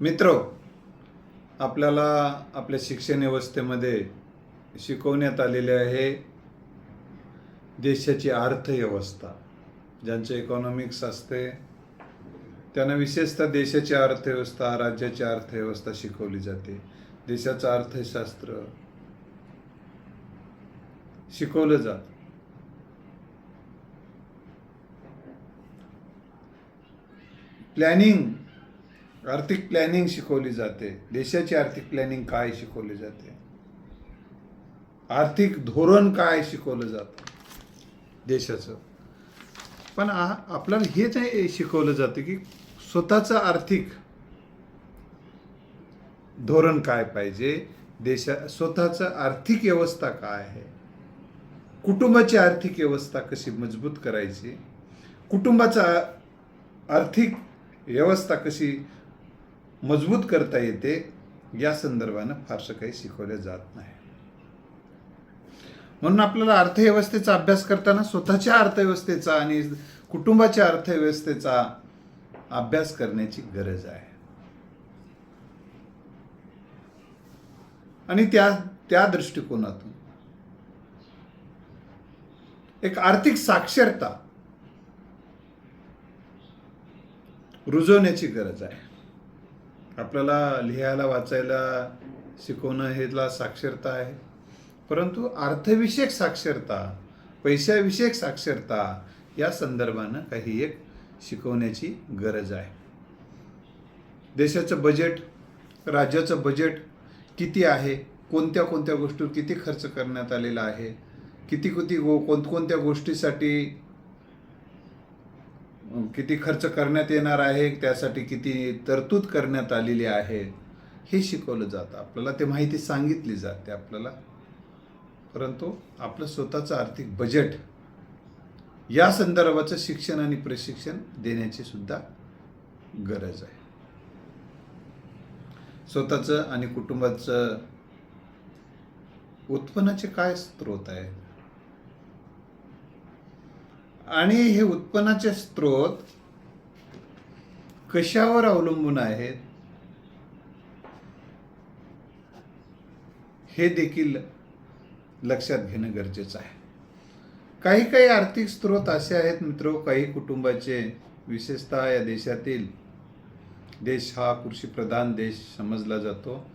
मित्र आपल्याला आपल्या शिक्षण व्यवस्थेमध्ये शिकवण्यात आलेले आहे देशाची अर्थव्यवस्था ज्यांचे इकॉनॉमिक्स असते. त्यांना विशेषतः देशाची अर्थव्यवस्था राज्याची अर्थव्यवस्था शिकवली जाते. देशाचं अर्थशास्त्र शिकवलं जातं. प्लॅनिंग आर्थिक प्लॅनिंग शिकवली जाते. देशाची आर्थिक प्लॅनिंग काय शिकवली जाते? आर्थिक धोरण काय शिकवलं जातं? देशाचं. पण आपल्याला हेच शिकवलं जातं की स्वतःचं आर्थिक धोरण काय पाहिजे? देशा स्वतःचं आर्थिक व्यवस्था काय आहे? कुटुंबाची आर्थिक व्यवस्था कशी मजबूत करायची? कुटुंबाचा आर्थिक व्यवस्था कशी मजबूत करता येते या संदर्भानं फारसं काही शिकवलं जात नाही. म्हणून आपल्याला अर्थव्यवस्थेचा अभ्यास करताना स्वतःच्या अर्थव्यवस्थेचा आणि कुटुंबाच्या अर्थव्यवस्थेचा अभ्यास करण्याची गरज आहे. आणि त्या त्या दृष्टिकोनातून. एक आर्थिक साक्षरता रुजवण्याची गरज आहे. आपल्याला लिहायला वाचायला शिकवणं हेला साक्षरता आहे. परंतु अर्थविषयक साक्षरता पैशाविषयक साक्षरता या संदर्भानं काही एक शिकवण्याची गरज आहे. देशाचं बजेट राज्याचं बजेट किती आहे? कोणत्या कोणत्या गोष्टीवर किती खर्च करण्यात आलेला आहे? किती किती गो कोणकोणत्या गोष्टीसाठी किती खर्च करण्यात येणार आहे त्यासाठी किती तरतूद करण्यात आलेली आहे हे शिकवलं जातं. आपल्याला ते माहिती सांगितली जाते आपल्याला. परंतु आपलं स्वतःचं आर्थिक बजेट या संदर्भाचं शिक्षण आणि प्रशिक्षण देण्याची सुद्धा गरज आहे. स्वतःचं आणि कुटुंबाचं उत्पन्नाचे काय स्रोत आहेत? आणि हे उत्पन्नाचे स्रोत कशावर अवलंबून आहेत? हे देखील लक्षात घेणं गरजेचं आहे. काही काही आर्थिक स्रोत असे आहेत मित्र काही कुटुंबाचे विशेषतः या देशातील. देश हा कृषीप्रधान देश समजला जातो.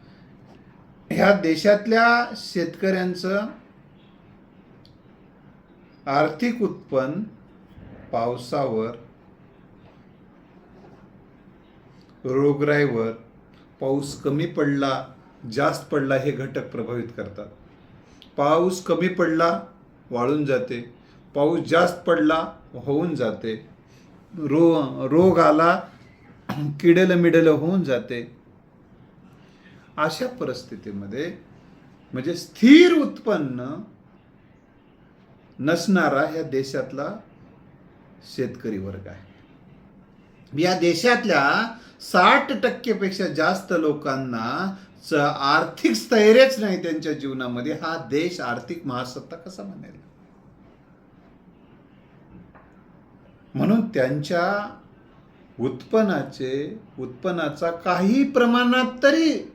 ह्या देशातल्या शेतकऱ्यांचं आर्थिक उत्पन्न पावसावर रोगराईवर पाऊस कमी पडला जास्त पडला हे घटक प्रभावित करतात. पाऊस कमी पडला वाळून जाते. पाऊस जास्त पडला होऊन जाते. रो रोग आला किडेलं मिडेलं होऊन जाते. अशा परिस्थितीमध्ये म्हणजे स्थिर उत्पन्न नसणारा ह्या देशातला शेतकरी वर्ग आहे. या देशातल्या साठ टक्केपेक्षा जास्त लोकांना च आर्थिक स्थैर्यच नाही त्यांच्या जीवनामध्ये. हा देश आर्थिक महासत्ता कसा बनेल? म्हणून त्यांच्या उत्पन्नाचे उत्पन्नाचा काही प्रमाणात तरी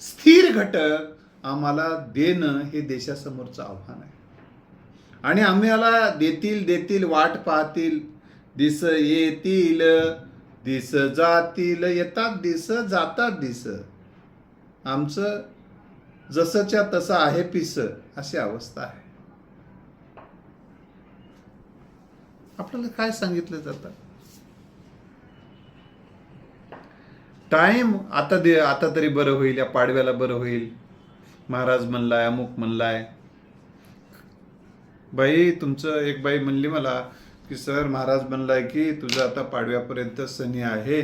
स्थिर घटक आम्हाला देणं हे देशासमोरचं आव्हान आहे. आणि आम्हाला देतील देतील वाट पाहतील. दिस येतील दिस जातील येतात दिस जातात दिस. आमचं जसंच्या तसं आहे पिस अशी अवस्था आहे. आपल्याला काय सांगितलं जातं? टाइम आता दे आता तरी बरं होईल या पाडव्याला बरं होईल. महाराज म्हणलाय अमुक म्हणलाय. बाई तुमचं एक बाई म्हणली मला की सर महाराज म्हणलाय की तुझं आता पाडव्यापर्यंत सनी आहे.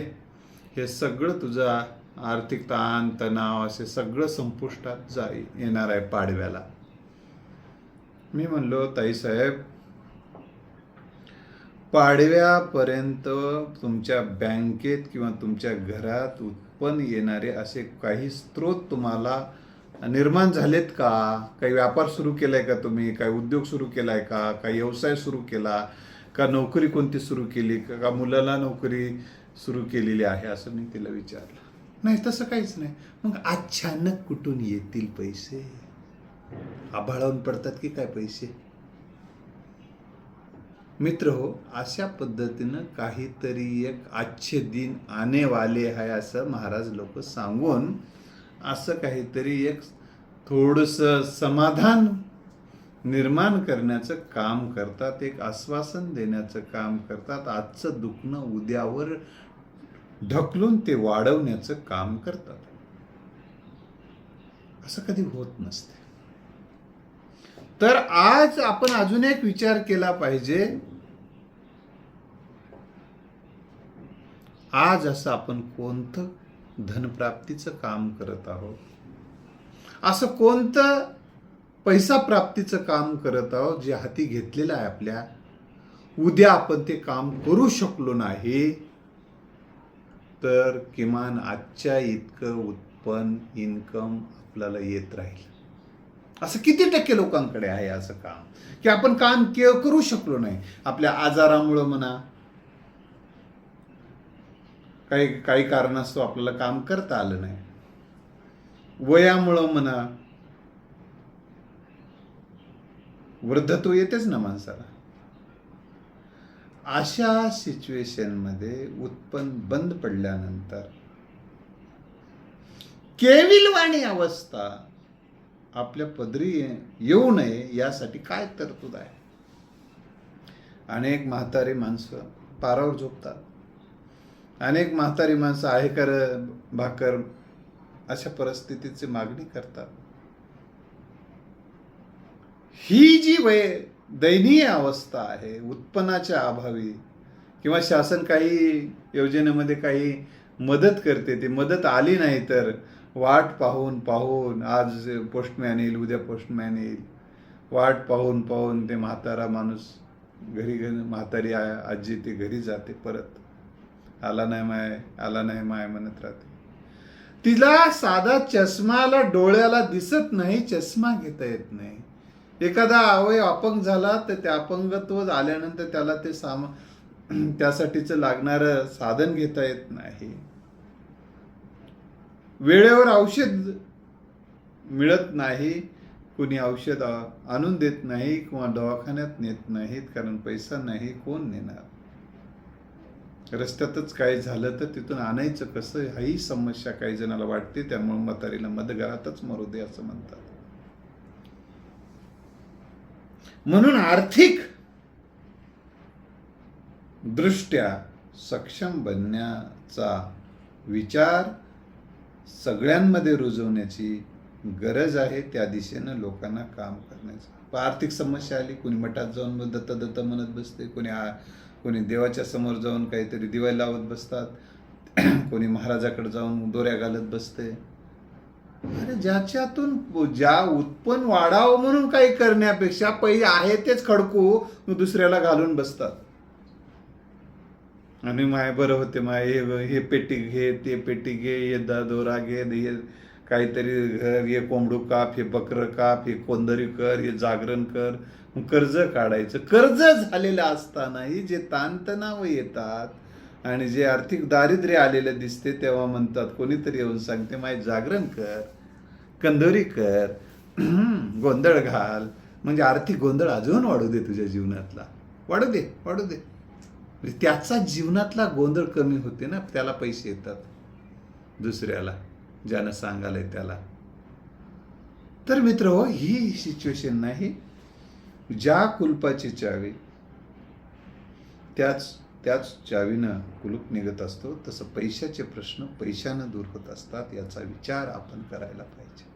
हे सगळं तुझा आर्थिक ताण तणाव असे सगळं संपुष्टात जाई येणार आहे पाडव्याला. मी म्हणलो ताईसाहेब पाडव्यापर्यंत तुमच्या बँकेत किंवा तुमच्या घरात उत्पन्न येणारे असे काही स्रोत तुम्हाला निर्माण झालेत का? काही व्यापार सुरू केलाय का तुम्ही? काही उद्योग सुरू केलाय का? काही व्यवसाय सुरू केला? का नोकरी कोणती सुरू केली? का मुलाला नोकरी सुरू केलेली आहे? असं मी तिला विचारलं. नाही तसं काहीच नाही. मग अचानक कुठून येतील पैसे? आभाळावून पडतात की काय पैसे? मित्र हो अशा पद्धतीनं काहीतरी एक आजचे दिन आने वाले आहे असं महाराज लोक सांगून असं काहीतरी एक थोडंसं समाधान निर्माण करण्याचं काम करतात एक आश्वासन देण्याचं काम करतात आजचं दुखणं उद्यावर ढकलून ते वाढवण्याचं काम करतात. असं कधी होत नसते. तर आज आपण अजून एक विचार केला पाहिजे. आज असं आपण कोणतं धनप्राप्तीचं काम करत आहोत. असं कोणतं पैसा प्राप्तीचं काम करत आहोत जे हाती घेतलेलं आहे आपल्या? उद्या आपण ते काम करू शकलो नाही. तर किमान आजच्या इतकं उत्पन्न इन्कम आपल्याला येत राहील. असं किती टक्के लोकांकडे आहे असं काम? की आपण काम के करू शकलो नाही. आपल्या आजारामुळं म्हणा काही काही कारणास्तव आपल्याला काम करता आलं नाही. वयामुळं म्हणा वृद्धत्व येतेच ना माणसाला. अशा सिच्युएशनमध्ये उत्पन्न बंद पडल्यानंतर केविलवाणी अवस्था आपल्या पदरी येऊ नये यासाठी काय तरतूद आहे? अनेक म्हातारी माणसं पारावर झोपतात. अनेक म्हातारी माणसं आहे कर भाकर अशा परिस्थितीची मागणी करतात. ही जी वय दयनीय अवस्था आहे उत्पन्नाच्या अभावी किंवा शासन काही योजनेमध्ये काही मदत करते ती मदत आली नाही तर वाट पाहून पाहून आज पोस्टमॅन येईल उद्या पोस्टमॅन येईल वाट पाहून पाहून ते म्हातारा माणूस घरी घरी म्हातारी आजी ती घरी जाते परत. आला नाही माय आला नाही माय म्हणत राहते. तिला साधा चष्माला डोळ्याला दिसत नाही चष्मा घेता येत नाही. एखादा अवयव अपंग झाला तर ते अपंगत्व आल्यानंतर त्याला ते सामा त्यासाठीचं लागणारं साधन घेता येत नाही. वेळेवर औषध मिळत नाही कुणी औषध आणून देत नाही किंवा दवाखान्यात नेत नाहीत कारण पैसा नाही कोण नेणार? रस्त्यातच काय झालं तर तिथून आणायचं कसं? हाही समस्या काही जणाला वाटते. त्यामुळे म्हातारीला मधघरातच मरू दे असं म्हणतात. म्हणून आर्थिक दृष्ट्या सक्षम बनण्याचा विचार सगळ्यांमध्ये रुजवण्याची गरज आहे. त्या दिशेनं लोकांना काम करण्याचं. आर्थिक समस्या आली कोणी मठात जाऊन दत्त दत्त म्हणत बसते कोणी आ कोणी देवाच्या समोर जाऊन काहीतरी दिवाळी लावत बसतात कोणी महाराजाकडे जाऊन दोऱ्या घालत बसते. अरे ज्याच्यातून ज्या उत्पन्न वाढावं म्हणून काही करण्यापेक्षा पहिले आहे तेच खडकू दुसऱ्याला घालून बसतात. आणि माय बरं होते माय हे हे पेटी घे ते पेटी घे हे दोरा घे हे काहीतरी घर हे कोंबडू काप हे बकरं काप हे कोंदरी कर हे जागरण कर. कर्ज काढायचं. कर्ज झालेलं असतानाही जे ताणतणाव येतात आणि जे आर्थिक दारिद्र्य आलेलं दिसते तेव्हा म्हणतात कोणीतरी येऊन सांगते माय जागरण कर कंदोरी कर गोंधळ घाल. म्हणजे आर्थिक गोंधळ अजून वाढू दे तुझ्या जीवनातला. वाढू दे वाढू दे. म्हणजे त्याचा जीवनातला गोंधळ कमी होते ना त्याला पैसे येतात दुसऱ्याला. ज्यानं सांगालंय त्याला. तर मित्र हो ही सिच्युएशन नाही. ज्या कुलपाची चावी त्याच त्याच चावीनं कुलूप निघत असतो तसं पैशाचे प्रश्न पैशानं दूर होत असतात याचा विचार आपण करायला पाहिजे.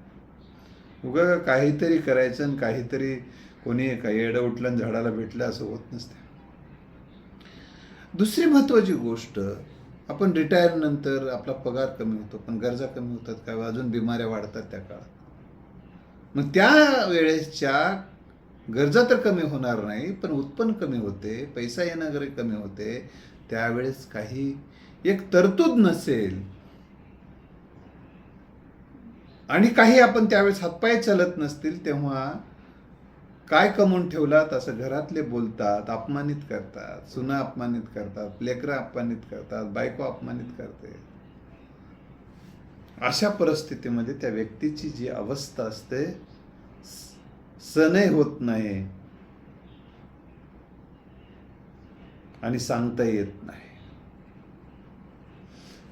उगा काहीतरी करायचं आणि काहीतरी कोणी काही येडं उठलं झाडाला भेटलं असं होत नसतं. दुसरी महत्वाची गोष्ट आपण रिटायर नंतर आपला पगार कमी होतो पण गरजा कमी होतात काय अजून बिमाऱ्या वाढतात त्या काळात. मग त्या वेळेसच्या गरजा तर कमी होणार नाही पण उत्पन्न कमी होते पैसा येणं वगैरे कमी होते. त्यावेळेस काही एक तरतूद नसेल. आणि काही आपण त्यावेळेस हातपाय चालत नसतील तेव्हा काय कमवून ठेवलात? असं घरातले बोलतात अपमानित करतात सुना अपमानित करतात लेकरं अपमानित करतात बायको अपमानित करते. अशा परिस्थितीमध्ये त्या व्यक्तीची जी अवस्था असते सनय होत नाही. आणि सांगता येत नाही.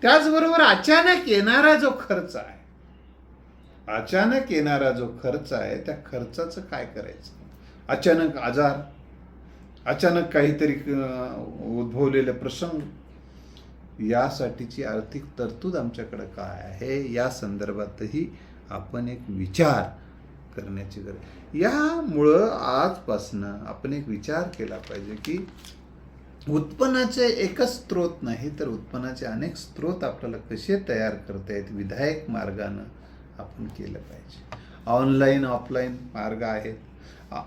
त्याचबरोबर अचानक येणारा जो खर्च आहे अचानक येणारा जो खर्च आहे त्या खर्चाचं काय करायचं? अचानक आजार अचानक काहीतरी उद्भवलेले प्रसंग यासाठीची आर्थिक तरतूद आमच्याकडं काय आहे? या संदर्भातही आपण एक विचार करण्याची गरज यामुळं आजपासनं आपण एक विचार केला पाहिजे की उत्पन्नाचे एकच स्रोत नाही तर उत्पन्नाचे अनेक स्रोत आपल्याला कसे तयार करता येत? विधायक मार्गानं आपण केलं पाहिजे. ऑनलाईन ऑफलाईन मार्ग आहेत.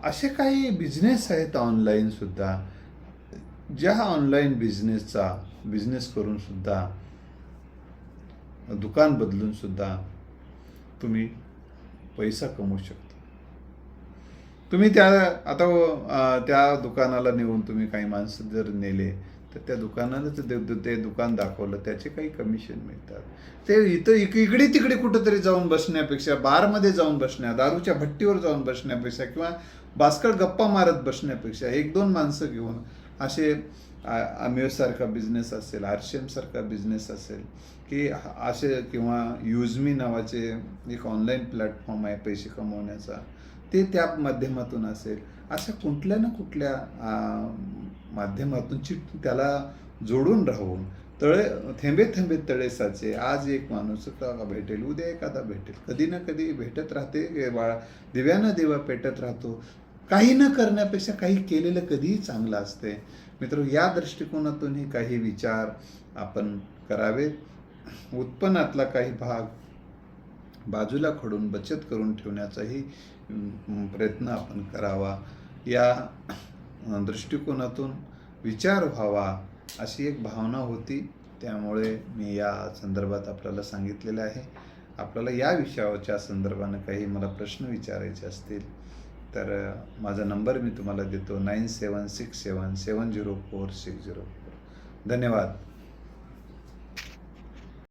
असे काही बिझनेस आहेत ऑनलाईनसुद्धा ज्या ऑनलाईन बिझनेसचा बिझनेस करूनसुद्धा दुकान बदलून सुद्धा तुम्ही पैसा कमवू शकता. तुम्ही त्या आता त्या दुकानाला नेऊन तुम्ही काही माणसं जर नेले तर त्या दुकानाला ते- ते दुकान दाखवलं. त्याचे काही कमिशन मिळतात. ते इथं इक इकडे तिकडे कुठंतरी जाऊन बसण्यापेक्षा बारमध्ये जाऊन बसण्या दारूच्या भट्टीवर जाऊन बसण्यापेक्षा किंवा बास्कळ गप्पा मारत बसण्यापेक्षा एक दोन माणसं घेऊन असे अमेसारखा बिझनेस असेल आरशेमसारखा बिझनेस असेल की असे किंवा युजमी नावाचे एक ऑनलाईन प्लॅटफॉर्म आहे पैसे कमवण्याचा ते त्या माध्यमातून असेल. अशा कुठल्या ना कुठल्या माध्यमातून चिट त्याला जोडून राहून तळे थेंबे थेंबे तळे साचे आज एक माणूस का भेटेल उद्या एखादा भेटेल. कधी ना कधी भेटत राहते बाळा दिव्यानं दिवा पेटत राहतो. काही न करण्यापेक्षा काही केलेलं कधीही चांगलं असते. मित्र या दृष्टिकोनातूनही काही विचार आपण करावेत. उत्पन्नातला काही भाग बाजूला खडून बचत करून ठेवण्याचाही प्रयत्न आपण करावा. या दृष्टिकोनातून विचार व्हावा अशी एक भावना होती. त्यामुळे मी या संदर्भात आपल्याला सांगितलेलं आहे. आपल्याला या विषयाच्या संदर्भानं काही मला प्रश्न विचारायचे असतील तर माझा नंबर मी तुम्हाला देतो. Nine seven six seven seven zero four six zero four. धन्यवाद.